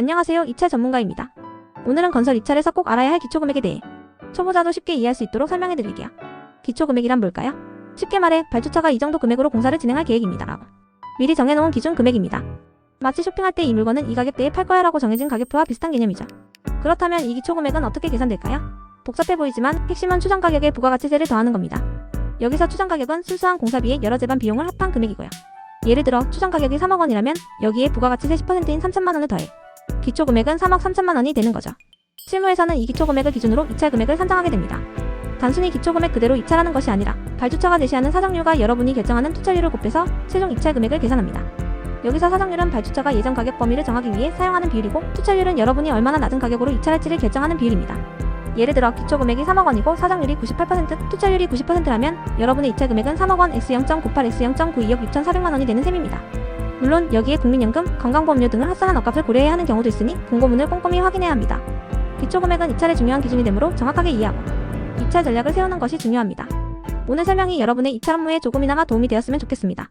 안녕하세요. 입찰 전문가입니다. 오늘은 건설 입찰에서 꼭 알아야 할 기초금액에 대해 초보자도 쉽게 이해할 수 있도록 설명해 드릴게요. 기초금액이란 뭘까요? 쉽게 말해 발주처가 이 정도 금액으로 공사를 진행할 계획입니다. 라고. 미리 정해놓은 기준 금액입니다. 마치 쇼핑할 때 이 물건은 이 가격대에 팔 거야 라고 정해진 가격표와 비슷한 개념이죠. 그렇다면 이 기초금액은 어떻게 계산될까요? 복잡해 보이지만 핵심은 추정 가격에 부가가치세를 더하는 겁니다. 여기서 추정 가격은 순수한 공사비의 여러 재반 비용을 합한 금액이고요. 예를 들어 추정 가격이 3억 원이라면 여기에 부가가치세 10%인 3천만 원을 더해 기초 금액은 3억 3천만 원이 되는 거죠. 실무에서는 이 기초 금액을 기준으로 입찰 금액을 산정하게 됩니다. 단순히 기초 금액 그대로 입찰하는 것이 아니라 발주처가 제시하는 사정률과 여러분이 결정하는 투철율을 곱해서 최종 입찰 금액을 계산합니다. 여기서 사정률은 발주처가 예정 가격 범위를 정하기 위해 사용하는 비율이고 투철율은 여러분이 얼마나 낮은 가격으로 입찰할지를 결정하는 비율입니다. 예를 들어 기초 금액이 3억 원이고 사정률이 98%, 투철율이 90%라면 여러분의 입찰 금액은 3억 원 x 0.98 x 0.92억 6,400만 원이 되는 셈입니다. 물론 여기에 국민연금, 건강보험료 등을 합산한 억값을 고려해야 하는 경우도 있으니 공고문을 꼼꼼히 확인해야 합니다. 기초 금액은 입찰의 중요한 기준이 되므로 정확하게 이해하고 입찰 전략을 세우는 것이 중요합니다. 오늘 설명이 여러분의 입찰 업무에 조금이나마 도움이 되었으면 좋겠습니다.